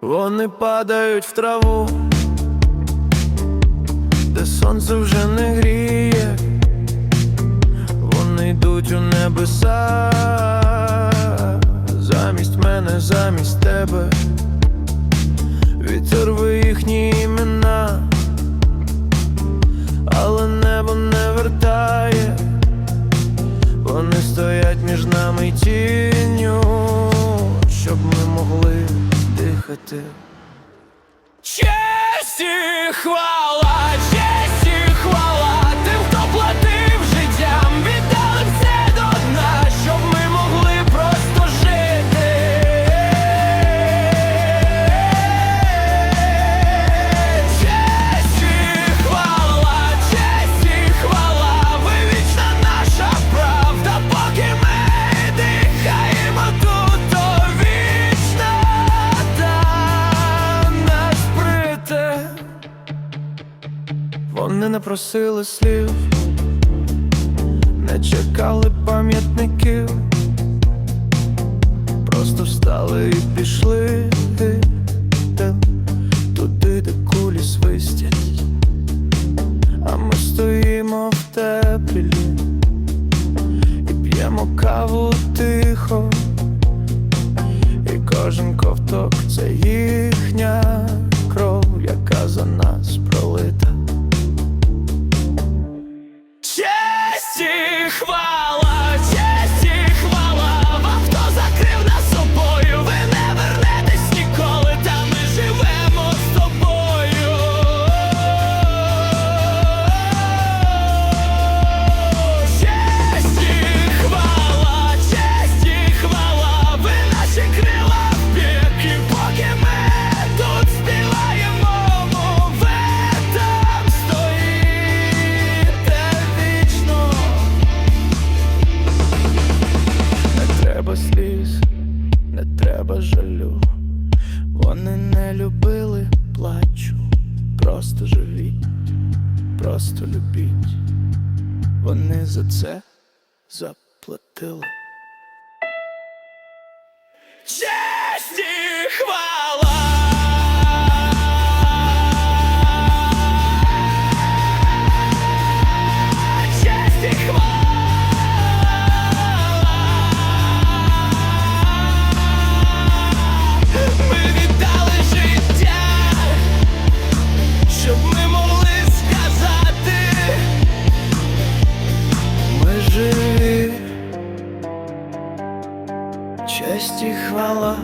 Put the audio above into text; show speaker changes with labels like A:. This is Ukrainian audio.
A: вони падають в траву, де сонце вже не гріє, вони йдуть у небеса, замість мене, замість тебе, відірви їхні імена, але небо не вертає. Вони стоять між нами тінню, щоб ми могли дихати. Честь і хвала, Не просили слів, не чекали пам'ятників, просто встали і пішли. Те- туди, де кулі свистять, а ми стоїмо в теплі і п'ємо каву тихо, і кожен ковток це їхня Честь хвала, не любили плачу, просто живіть, просто любіть. Вони за це заплатили. Живі. Честь і хвала